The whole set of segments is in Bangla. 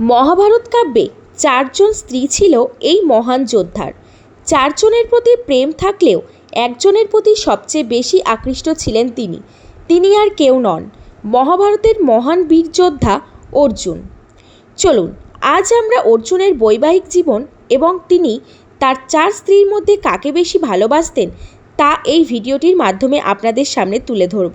মহাভারত কাব্যে চারজন স্ত্রী ছিল এই মহান যোদ্ধার। চারজনের প্রতি প্রেম থাকলেও একজনের প্রতি সবচেয়ে বেশি আকৃষ্ট ছিলেন তিনি। তিনি আর কেউ নন, মহাভারতের মহান বীর যোদ্ধা অর্জুন। চলুন, আজ আমরা অর্জুনের বৈবাহিক জীবন এবং তিনি তার চার স্ত্রীর মধ্যে কাকে বেশি ভালোবাসতেন তা এই ভিডিওটির মাধ্যমে আপনাদের সামনে তুলে ধরব।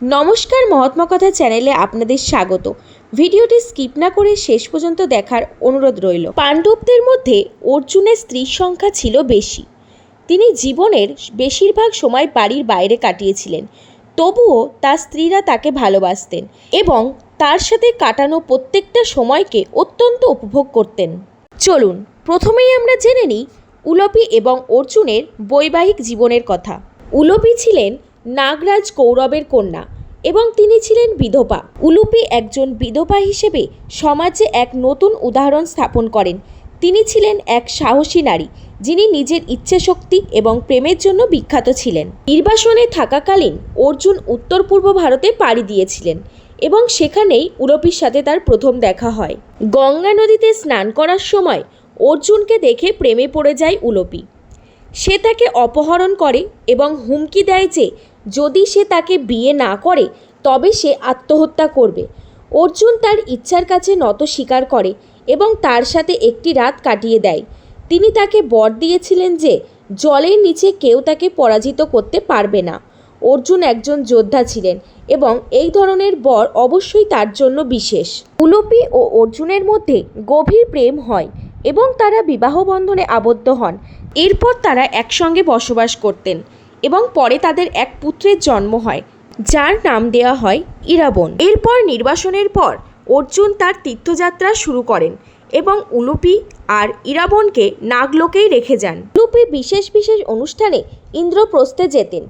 নমস্কার মহাত্মা কথা চ্যানেলে আপনাদের স্বাগত। ভিডিওটি স্কিপ না করে শেষ পর্যন্ত দেখার অনুরোধ রইল। পাণ্ডবদের মধ্যে অর্জুনের স্ত্রীর সংখ্যা ছিল বেশি। তিনি জীবনের বেশিরভাগ সময় বাড়ির বাইরে কাটিয়েছিলেন। তবুও তার স্ত্রীরা তাকে ভালোবাসতেন এবং তার সাথে কাটানো প্রত্যেকটা সময়কে অত্যন্ত উপভোগ করতেন। চলুন, প্রথমেই আমরা জেনে নিই উলপি এবং অর্জুনের বৈবাহিক জীবনের কথা। উলপি ছিলেন নাগরাজ কৌরবের কন্যা এবং তিনি ছিলেন বিধবা। উলুপি একজন বিধবা হিসেবে সমাজে এক নতুন উদাহরণ স্থাপন করেন। তিনি ছিলেন এক সাহসী নারী, যিনি নিজের ইচ্ছাশক্তি এবং প্রেমের জন্য বিখ্যাত ছিলেন। নির্বাসনে থাকাকালীন অর্জুন উত্তর পূর্ব ভারতে পাড়ি দিয়েছিলেন এবং সেখানেই উলপির সাথে তার প্রথম দেখা হয়। গঙ্গা নদীতে স্নান করার সময় অর্জুনকে দেখে প্রেমে পড়ে যায় উলপি। সে তাকে অপহরণ করে এবং হুমকি দেয় যে যদি সে তাকে বিয়ে না করে, তবে সে আত্মহত্যা করবে। অর্জুন তার ইচ্ছার কাছে নত স্বীকার করে এবং তার সাথে একটি রাত কাটিয়ে দেয়। তিনি তাকে বর দিয়েছিলেন যে, জলের নিচে কেউ তাকে পরাজিত করতে পারবে না। অর্জুন একজন যোদ্ধা ছিলেন এবং এই ধরনের বর অবশ্যই তার জন্য বিশেষ। উলপি ও অর্জুনের মধ্যে গভীর প্রেম হয় এবং তারা বিবাহ বন্ধনে আবদ্ধ হন। এরপর তারা একসঙ্গে বসবাস করতেন। এবং পরে তাদের এক পুত্রের জন্ম হয়, যার নাম দেওয়া হয় ইরাবন। এরপর নির্বাসনের পর অর্জুন তার তীর্থযাত্রা শুরু করেন এবং উলুপি আর ইরাবনকে নাগলোকেই রেখে যান। উলুপি বিশেষ বিশেষ অনুষ্ঠানে ইন্দ্রপ্রস্থে যেতেন।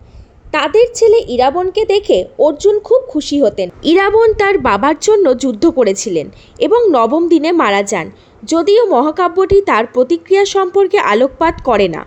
তাদের ছেলে ইরাবনকে দেখে অর্জুন খুব খুশি হতেন। ইরাবন তার বাবার জন্য যুদ্ধ করেছিলেন এবং নবম দিনে মারা যান, যদিও মহাকাব্যটি তার প্রতিক্রিয়া সম্পর্কে আলোকপাত করে না।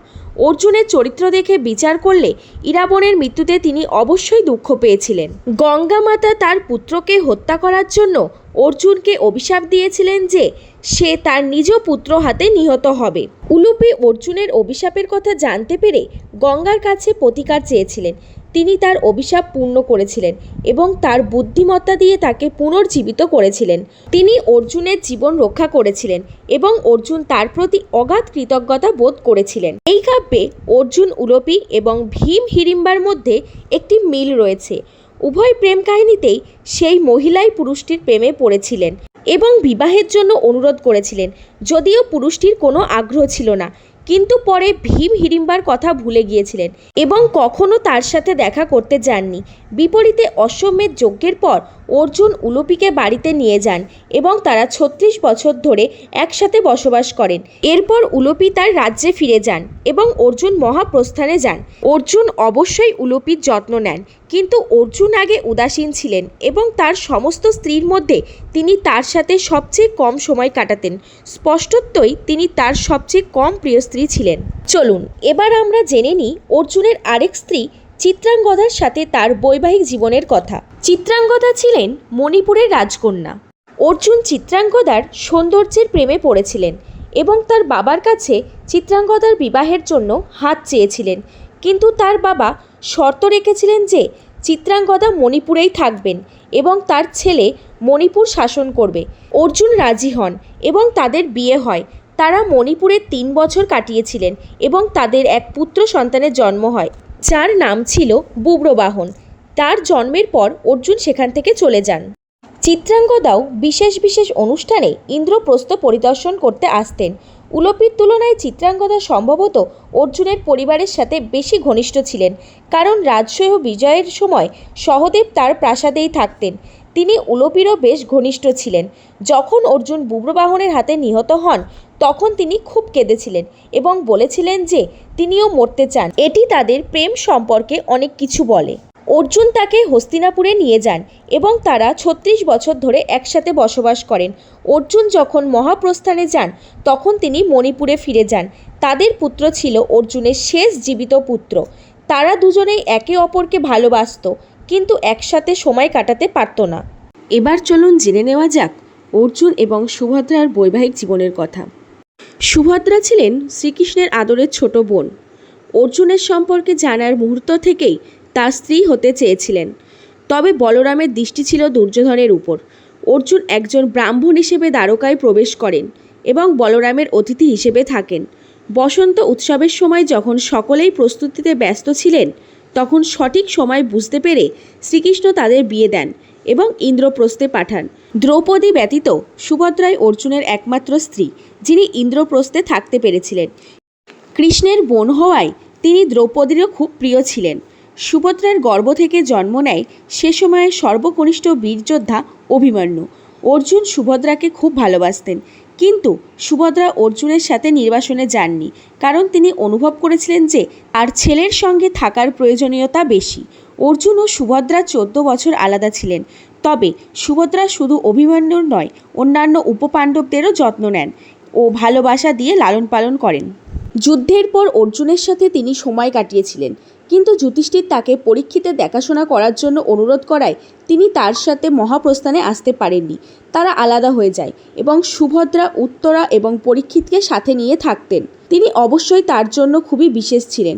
অর্জুনের চরিত্র দেখে বিচার করলে ইরাবণের মৃত্যুতে তিনি অবশ্যই দুঃখ পেয়েছিলেন। গঙ্গা মাতা তার পুত্রকে হত্যা করার জন্য অর্জুনকে অভিশাপ দিয়েছিলেন যে সে তার নিজ পুত্র হাতে নিহত হবে। উলুপি অর্জুনের অভিশাপের কথা জানতে পেরে গঙ্গার কাছে প্রতিকার চেয়েছিলেন। তিনি তার অভিশাপ পূর্ণ করেছিলেন এবং তার বুদ্ধিমত্তা দিয়ে তাকে পুনর্জীবিত করেছিলেন। তিনি অর্জুনের জীবন রক্ষা করেছিলেন এবং অর্জুন তার প্রতি অগাধ কৃতজ্ঞতা বোধ করেছিলেন। এই কাব্যে অর্জুন উলপি এবং ভীম হিড়িম্বার মধ্যে একটি মিল রয়েছে। উভয় প্রেম কাহিনীতেই সেই মহিলাই পুরুষটির প্রেমে পড়েছিলেন এবং বিবাহের জন্য অনুরোধ করেছিলেন, যদিও পুরুষটির কোনো আগ্রহ ছিল না। কিন্তু পরে ভীম হিড়িম্বার কথা ভুলে গিয়েছিলেন এবং কখনো তার সাথে দেখা করতে যাননি। বিপরীতে অশ্বমেধ যজ্ঞের পর অর্জুন উলুপিকে বাড়িতে নিয়ে যান এবং তারা ছত্রিশ বছর ধরে একসাথে বসবাস করেন। এরপর উলুপি তার রাজ্যে ফিরে যান এবং অর্জুন মহাপ্রস্থানে যান। অর্জুন অবশ্যই উলুপির যত্ন নেন। কিন্তু অর্জুন আগে উদাসীন ছিলেন এবং তার সমস্ত স্ত্রীর মধ্যে তিনি তার সাথে সবচেয়ে কম সময় কাটাতেন। স্পষ্টতই তিনি তার সবচেয়ে কম প্রিয় স্ত্রী ছিলেন। চলুন, এবার আমরা জেনে নিই অর্জুনের আরেক স্ত্রী চিত্রাঙ্গদার সাথে তার বৈবাহিক জীবনের কথা। চিত্রাঙ্গদা ছিলেন মণিপুরের রাজকন্যা। অর্জুন চিত্রাঙ্গদার সৌন্দর্যের প্রেমে পড়েছিলেন এবং তার বাবার কাছে চিত্রাঙ্গদার বিবাহের জন্য হাত চেয়েছিলেন। কিন্তু তার বাবা শর্ত রেখেছিলেন যে চিত্রাঙ্গদা মণিপুরেই থাকবেন এবং তার ছেলে মণিপুর শাসন করবে। অর্জুন রাজি হন এবং তাদের বিয়ে হয়। তারা মণিপুরে তিন বছর কাটিয়েছিলেন এবং তাদের এক পুত্র সন্তানের জন্ম হয়, যার নাম ছিল বুব্রবাহন। তার জন্মের পর অর্জুন সেখান থেকে চলে যান। চিত্রাঙ্গদাও বিশেষ বিশেষ অনুষ্ঠানে ইন্দ্রপ্রস্থ পরিদর্শন করতে আসতেন। উলপির তুলনায় চিত্রাঙ্গদা সম্ভবত অর্জুনের পরিবারের সাথে বেশি ঘনিষ্ঠ ছিলেন, কারণ রাজসহ বিজয়ের সময় সহদেব তার প্রাসাদেই থাকতেন। তিনি উলপিরও বেশ ঘনিষ্ঠ ছিলেন। যখন অর্জুন বুব্রবাহনের হাতে নিহত হন, তখন তিনি খুব কেঁদেছিলেন এবং বলেছিলেন যে, তিনিও মরতে চান। এটি তাদের প্রেম সম্পর্কে অনেক কিছু বলে। অর্জুন তাকে হস্তিনাপুরে নিয়ে যান এবং তারা ছত্রিশ বছর ধরে একসাথে বসবাস করেন। অর্জুন যখন মহাপ্রস্থানে যান, তখন তিনি মণিপুরে ফিরে যান। তাদের পুত্র ছিল অর্জুনের শেষ জীবিত পুত্র। তারা দুজনেই একে অপরকে ভালোবাসত, কিন্তু একসাথে সময় কাটাতে পারত না। এবার চলুন জেনে নেওয়া যাক অর্জুন এবং সুভদ্রার বৈবাহিক জীবনের কথা। সুভদ্রা ছিলেন শ্রীকৃষ্ণের আদরের ছোট বোন। অর্জুনের সম্পর্কে জানার মুহূর্ত থেকেই তার স্ত্রী হতে চেয়েছিলেন। তবে বলরামের দৃষ্টি ছিল দুর্যোধনের উপর। অর্জুন একজন ব্রাহ্মণ হিসেবে দ্বারকায় প্রবেশ করেন এবং বলরামের অতিথি হিসেবে থাকেন। বসন্ত উৎসবের সময় যখন সকলেই প্রস্তুতিতে ব্যস্ত ছিলেন, তখন সঠিক সময় বুঝতে পেরে শ্রীকৃষ্ণ তাদের বিয়ে দেন এবং ইন্দ্রপ্রস্থে পাঠান। দ্রৌপদী ব্যতীত সুভদ্রাই অর্জুনের একমাত্র স্ত্রী, যিনি ইন্দ্রপ্রস্থে থাকতে পেরেছিলেন। কৃষ্ণের বোন হওয়ায় তিনি দ্রৌপদীরও খুব প্রিয় ছিলেন। সুভদ্রার গর্ভ থেকে জন্ম নেয় সে সময়ের সর্বকনিষ্ঠ বীরযোদ্ধা অভিমন্যু। অর্জুন সুভদ্রাকে খুব ভালোবাসতেন। কিন্তু সুভদ্রা অর্জুনের সাথে নির্বাসনে যাননি, কারণ তিনি অনুভব করেছিলেন যে আর ছেলের সঙ্গে থাকার প্রয়োজনীয়তা বেশি। অর্জুন ও সুভদ্রা চোদ্দ বছর আলাদা ছিলেন, তবে সুভদ্রা শুধু অভিমন্যুর নয়, অন্যান্য উপপাণ্ডবদেরও যত্ন নেন ও ভালোবাসা দিয়ে লালন পালন করেন। যুদ্ধের পর অর্জুনের সাথে তিনি সময় কাটিয়েছিলেন। কিন্তু যুধিষ্ঠির তাকে পরীক্ষিতে দেখাশোনা করার জন্য অনুরোধ করায় তিনি তার সাথে মহাপ্রস্থানে আসতে পারেননি। তারা আলাদা হয়ে যায় এবং সুভদ্রা, উত্তরা এবং পরীক্ষিতকে সাথে নিয়ে থাকতেন। তিনি অবশ্যই তার জন্য খুবই বিশেষ ছিলেন।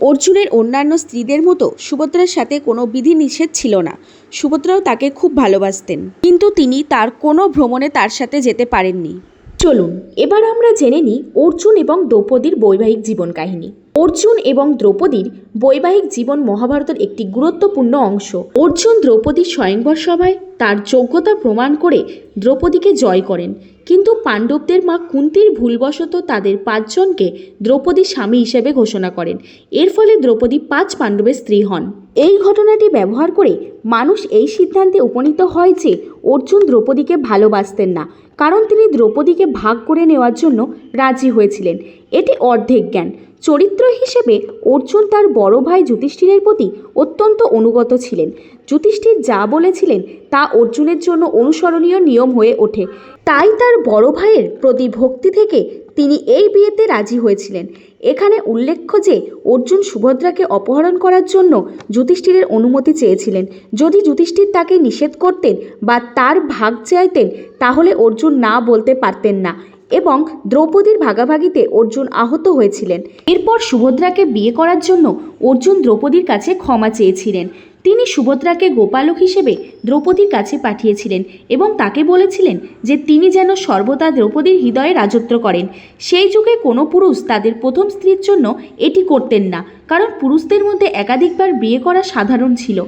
অর্জুনের অন্যান্য স্ত্রীদের মতো সুভদ্রার সাথে কোনো বিধি নিষেধ ছিল না। সুভদ্রাও তাকে খুব ভালোবাসতেন। কিন্তু তিনি তার কোনো ভ্রমণে তার সাথে যেতে পারেননি। চলুন, এবার আমরা জেনে নিই অর্জুন এবং দ্রৌপদীর বৈবাহিক জীবন কাহিনী। অর্জুন এবং দ্রৌপদীর বৈবাহিক জীবন মহাভারতের একটি গুরুত্বপূর্ণ অংশ। অর্জুন দ্রৌপদীর স্বয়ংবর সভায় তার যোগ্যতা প্রমাণ করে দ্রৌপদীকে জয় করেন। কিন্তু পাণ্ডবদের মা কুন্তির ভুলবশত তাদের পাঁচজনকে দ্রৌপদীর স্বামী হিসেবে ঘোষণা করেন। এর ফলে দ্রৌপদী পাঁচ পাণ্ডবের স্ত্রী হন। এই ঘটনাটি ব্যবহার করে মানুষ এই সিদ্ধান্তে উপনীত হয় যে অর্জুন দ্রৌপদীকে ভালোবাসতেন না। কারণ তিনি দ্রৌপদীকে ভাগ করে নেওয়ার জন্য রাজি হয়েছিলেন। এটি অর্ধেক জ্ঞান। চরিত্র হিসেবে অর্জুন তার বড় ভাই যুধিষ্ঠিরের প্রতি অত্যন্ত অনুগত ছিলেন। যুধিষ্ঠির যা বলেছিলেন তা অর্জুনের জন্য অনুসরণীয় নিয়ম হয়ে ওঠে। তাই তার বড় ভাইয়ের প্রতি ভক্তি থেকে তিনি এই বিয়েতে রাজি হয়েছিলেন। এখানে উল্লেখ্য যে, অর্জুন সুভদ্রাকে অপহরণ করার জন্য যুধিষ্ঠিরের অনুমতি চেয়েছিলেন। যদি যুধিষ্ঠির তাকে নিষেধ করতেন বা তার ভাগ চাইতেন, তাহলে অর্জুন না বলতে পারতেন না। এবং দ্রৌপদীর ভাগাভাগিতে অর্জুন আহত হয়েছিলেন। এরপর সুভদ্রাকে বিয়ে করার জন্য অর্জুন দ্রৌপদীর কাছে ক্ষমা চেয়েছিলেন। তিনি সুভদ্রাকে গোপালক হিসেবে দ্রৌপদীর কাছে পাঠিয়েছিলেন এবং তাকে বলেছিলেন যে তিনি যেন সর্বদা দ্রৌপদীর হৃদয়ে রাজত্ব করেন। সেই যুগে কোনো পুরুষ তাদের প্রথম স্ত্রীর জন্য এটি করতেন না। কারণ পুরুষদের মধ্যে একাধিকবার বিয়ে করা সাধারণ ছিল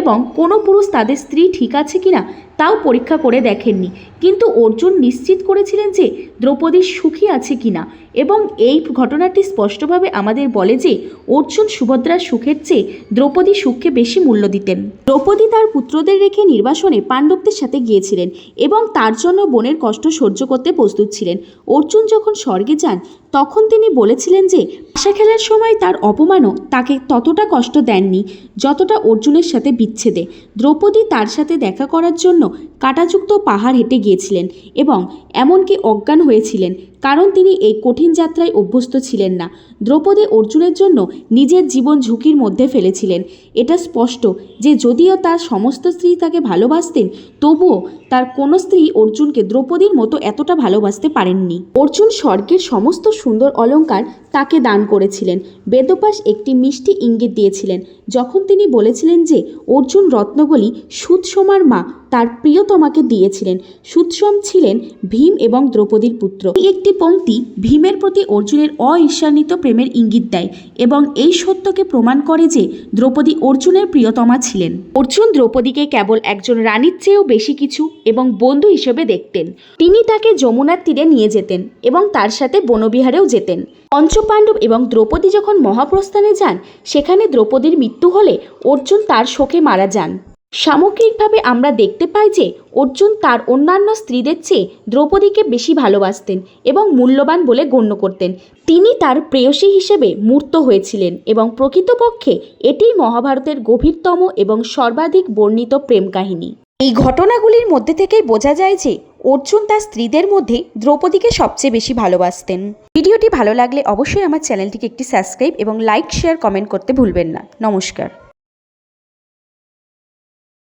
এবং কোনো পুরুষ তাদের স্ত্রী ঠিক আছে কিনা তাও পরীক্ষা করে দেখেননি। কিন্তু অর্জুন নিশ্চিত করেছিলেন যে দ্রৌপদী সুখী আছে কিনা এবং এই ঘটনাটি স্পষ্টভাবে আমাদের বলে যে অর্জুন সুভদ্রার সুখের চেয়ে দ্রৌপদী সুখকে বেশি মূল্য দিতেন। দ্রৌপদী তার পুত্রদের রেখে নির্বাসনে পাণ্ডবদের সাথে গিয়েছিলেন এবং তার জন্য বোনের কষ্ট সহ্য করতে প্রস্তুত ছিলেন। অর্জুন যখন স্বর্গে যান তখন তিনি বলেছিলেন যে আশা খেলার সময় তার অপমানও তাকে ততটা কষ্ট দেননি যতটা অর্জুনের সাথে বিচ্ছেদে। দ্রৌপদী তার সাথে দেখা করার জন্য কাটাযুক্ত পাহাড় হেঁটে গিয়েছিলেন এবং এমনকি অজ্ঞান হয়েছিলেন কারণ তিনি এই কঠিন যাত্রায় অভ্যস্ত ছিলেন না। দ্রৌপদী অর্জুনের জন্য নিজের জীবন ঝুঁকির মধ্যে ফেলেছিলেন। এটা স্পষ্ট যে যদিও তার সমস্ত স্ত্রী তাকে ভালোবাসতেন, তবুও তার কোনো স্ত্রী অর্জুনকে দ্রৌপদীর মতো এতটা ভালোবাসতে পারেননি। অর্জুন স্বর্গের সমস্ত সুন্দর অলংকার তাকে দান করেছিলেন। বেদপাস একটি মিষ্টি ইঙ্গিত দিয়েছিলেন, যখন তিনি বলেছিলেন যে অর্জুন রত্নগুলি সুৎসমার মা তার প্রিয়তমাকে দিয়েছিলেন। সুৎসম ছিলেন ভীম এবং দ্রৌপদীর পুত্র। এই একটি পংক্তি ভীমের প্রতি অর্জুনের অঈর্ষান্বিত প্রেমের ইঙ্গিত দেয় এবং এই সত্যকে প্রমাণ করে যে দ্রৌপদী অর্জুনের প্রিয়তমা ছিলেন। অর্জুন দ্রৌপদীকে কেবল একজন রানীর চেয়েও বেশি কিছু এবং বন্ধু হিসেবে দেখতেন। তিনি তাকে যমুনার তীরে নিয়ে যেতেন এবং তার সাথে বনবিহারেও যেতেন। পঞ্চপাণ্ডব এবং দ্রৌপদী যখন মহাপ্রস্থানে যান, সেখানে দ্রৌপদীর মৃত্যু হলে অর্জুন তার শোকে মারা যান। সামগ্রিকভাবে আমরা দেখতে পাই যে অর্জুন তার অন্যান্য স্ত্রীদের চেয়ে দ্রৌপদীকে বেশি ভালোবাসতেন এবং মূল্যবান বলে গণ্য করতেন। তিনি তার প্রেয়সী হিসেবে মূর্ত হয়েছিলেন এবং প্রকৃতপক্ষে এটিই মহাভারতের গভীরতম এবং সর্বাধিক বর্ণিত প্রেম কাহিনী। এই ঘটনাগুলির মধ্যে থেকেই বোঝা যায় যে অর্জুন তার স্ত্রীদের মধ্যে দ্রৌপদীকে সবচেয়ে বেশি ভালোবাসতেন। ভিডিওটি ভালো লাগলে অবশ্যই আমার চ্যানেলটিকে একটি সাবস্ক্রাইব এবং লাইক, শেয়ার, কমেন্ট করতে ভুলবেন না। নমস্কার।